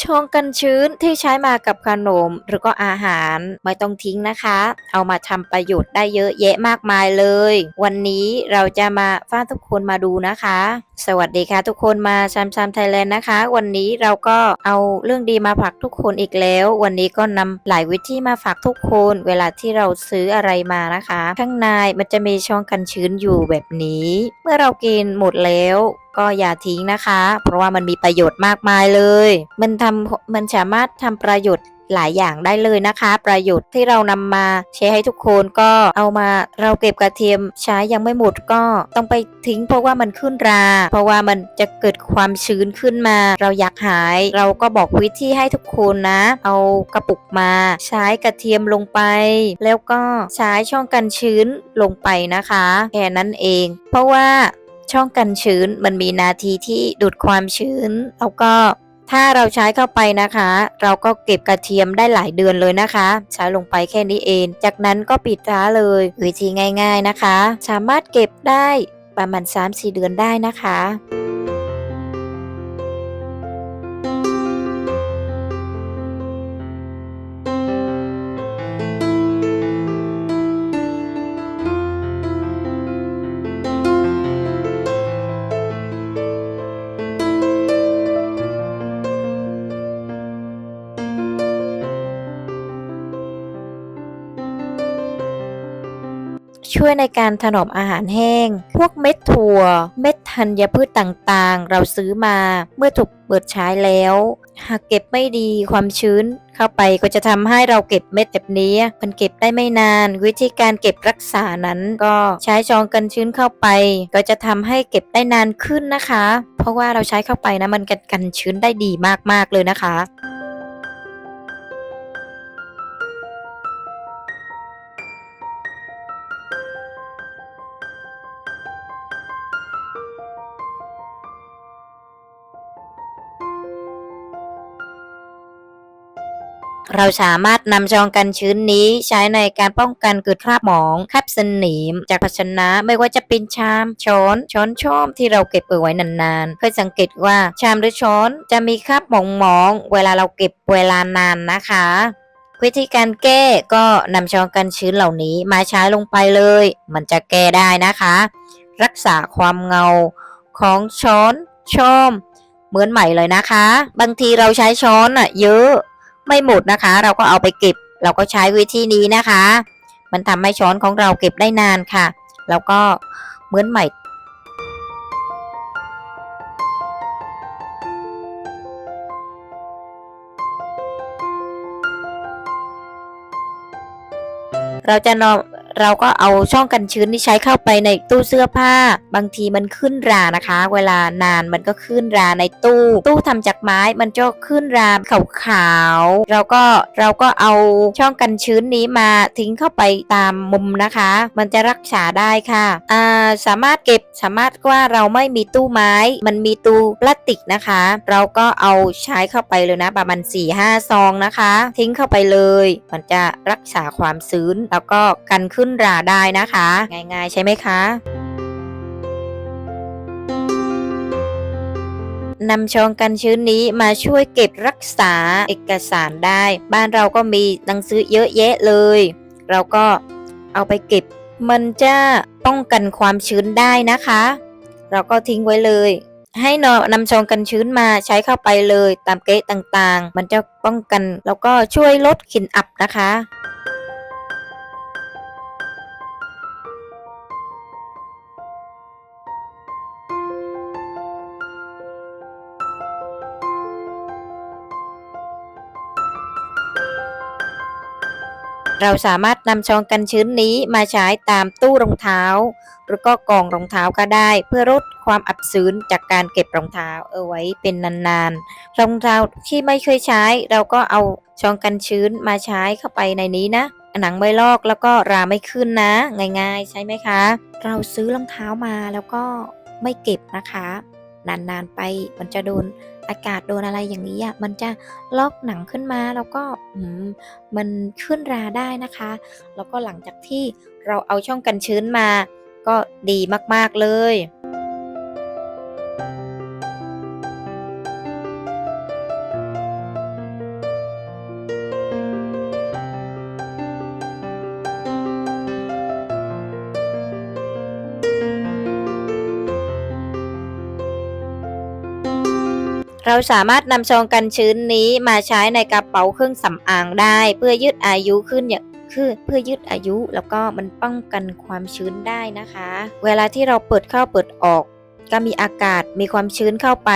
ชงกันชื้นที่ใช้มากับขนมหรือก็อาหารไม่ต้องทิ้งนะคะ เอามาทำประโยชน์ได้เยอะแยะมากมายเลย วันนี้เราจะมาฟ้าทุกคนมาดูนะคะ สวัสดีค่ะทุกคนมาชามชามไทยแลนด์นะคะ วันนี้เราก็เอาเรื่องดีมาฝากทุกคนอีกแล้ว วันนี้ก็นำหลายวิธีมาฝากทุกคน เวลาที่เราซื้ออะไรมานะคะ ข้างในมันจะมีช่องกันชื้นอยู่แบบนี้ เมื่อเรากินหมดแล้ว ก็อย่าทิ้งนะคะ เพราะว่ามันมีประโยชน์มากมายเลย มันทำมันสามารถทำประโยชน์หลายอย่างได้เลยนะคะ ประโยชน์ที่เรานำมาแชร์ให้ทุกคนก็เอามาเราเก็บกระเทียมใช้ยังไม่หมดก็ต้องไปทิ้ง เพราะว่ามันขึ้นรา เพราะว่ามันจะเกิดความชื้นขึ้นมา เราอยากหาย เราก็บอกวิธีให้ทุกคนนะ เอากระปุกมาใช้กระเทียมลงไป แล้วก็ใช้ช่องกันชื้นลงไปนะคะแค่นั้นเอง เพราะว่า ช่องกันชื้นมันมีนาทีที่ดูดความชื้น แล้วก็ถ้าเราใช้เข้าไปนะคะ เราก็เก็บกระเทียมได้หลายเดือนเลยนะคะ ใช้ลงไปแค่นี้เอง จากนั้นก็ปิดร้าเลยวิธีง่าย ๆนะคะ สามารถเก็บได้ประมาณ3-4เดือนได้นะคะ ช่วยในการถนอมอาหารแห้ง พวกเม็ดถั่ว เม็ดธัญพืชต่างๆ เราซื้อมาเมื่อถูกเปิดใช้แล้ว หากเก็บไม่ดีความชื้นเข้าไปก็จะทำให้เราเก็บเม็ดแบบนี้มันเก็บได้ไม่นาน วิธีการเก็บรักษานั้น ก็ใช้ซองกันชื้นเข้าไป ก็จะทำให้เก็บได้นานขึ้นนะคะ เพราะว่าเราใช้เข้าไปนะมันกันกันชื้นได้ดีมากๆเลยนะคะ เราสามารถนำซองกันชื้นนี้ใช้ในการป้องกันเกิดคราบหมองคราบสนิม จากภาชนะไม่ว่าจะเป็นชามช้อน ช้อนช่อมที่เราเก็บเอาไว้นานๆเคยสังเกตว่าชามหรือช้อนจะมีคราบหมองๆเวลาเราเก็บเวลานานนะคะวิธีการแก้ก็นำช้อนกันชื้นเหล่านี้มาใช้ลงไปเลย มันจะแก้ได้นะคะ รักษาความเงาของช้อนช่อมเหมือนใหม่เลยนะคะ บางทีเราใช้ช้อนอะเยอะ ไม่หมดนะคะ เราก็เอาไปเก็บ เราก็ใช้วิธีนี้นะคะ มันทำให้ช้อนของเราเก็บได้นานค่ะ แล้วก็เหมือนใหม่เราจะนอน เราก็เอาช่องกันชื้นที่ใช้เข้าไปในตู้เสื้อผ้า บางทีมันขึ้นรานะคะ เวลานานมันก็ขึ้นราในตู้ ตู้ทำจากไม้มันจะขึ้นราขาวๆเราก็เราก็เอาช่องกันชื้นนี้มาทิ้งเข้าไปตามมุมนะคะ มันจะรักษาได้ค่ะอ่าสามารถเก็บสามารถว่าเราไม่มีตู้ไม้ มันมีตู้พลาสติกนะคะ เราก็เอาใช้เข้าไปเลยนะ ประมาณ4-5ซองนะคะ ทิ้งเข้าไปเลย มันจะรักษาความชื้นแล้วก็กันขึ้นึ้นราได้นะคะ ง่ายๆใช่ไหมคะนำชองกันชื้นนี้มาช่วยเก็บรักษาเอกสารได้ บ้านเราก็มีหนังสือเยอะแยะเลย เราก็เอาไปเก็บ มันจะป้องกันความชื้นได้นะคะ เราก็ทิ้งไว้เลย ให้นอนำชองกันชื้นมาใช้เข้าไปเลยตามเกะต่างๆ มันจะป้องกันแล้วก็ช่วยลดกลิ่นอับนะคะ เราสามารถนำช่องกันชื้นนี้มาใช้ตามตู้รองเท้า หรือก็กองรองเท้าก็ได้ เพื่อลดความอับชื้นจากการเก็บรองเท้าเอาไว้เป็นนานๆ รองเท้าที่ไม่เคยใช้ เราก็เอาช่องกันชื้นมาใช้เข้าไปในนี้นะหนังไม่ลอกแล้วก็ราไม่ขึ้นนะ ง่ายๆ ใช่ไหมคะ เราซื้อรองเท้ามาแล้วก็ไม่เก็บนะคะ นานๆไป มันจะโดนอากาศโดนอะไรอย่างนี้อะมันจะลอกหนังขึ้นมาแล้วก็มันขึ้นราได้นะคะ แล้วก็หลังจากที่เราเอาช่องกันชื้นมา ก็ดีมากๆเลย เราสามารถนำซองกันชื้นนี้มาใช้ในกระเป๋าเครื่องสำอางได้ เพื่อยืดอายุขึ้นอย่างคือเพื่อยืดอายุแล้วก็มันป้องกันความชื้นได้นะคะ เวลาที่เราเปิดเข้าเปิดออก ก็มีอากาศมีความชื้นเข้าไป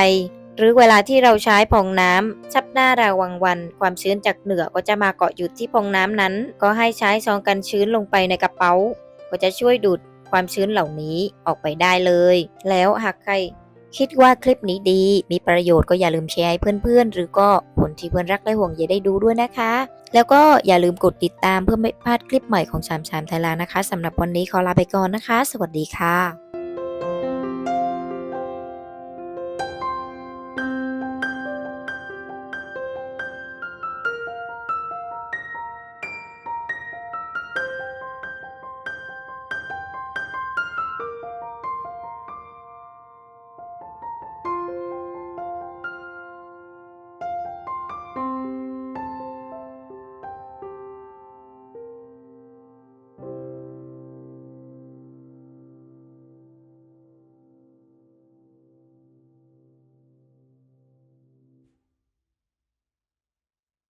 หรือเวลาที่เราใช้พองน้ำชับหน้าราวังวัน ความชื้นจากเหนือก็จะมาเกาะอยู่ที่พองน้ำนั้น ก็ให้ใช้ซองกันชื้นลงไปในกระเป๋า ก็จะช่วยดูดความชื้นเหล่านี้ออกไปได้เลย แล้วหากใคร คิดว่าคลิปนี้ดี มีประโยชน์ก็อย่าลืมแชร์ให้เพื่อนๆ หรือก็คนที่เพื่อนรักและห่วงใยได้ดูด้วยนะคะ แล้วก็อย่าลืมกดติดตามเพื่อไม่พลาดคลิปใหม่ของชามชามไทยแลนด์นะคะสำหรับวันนี้ขอลาไปก่อนนะคะ สวัสดีค่ะ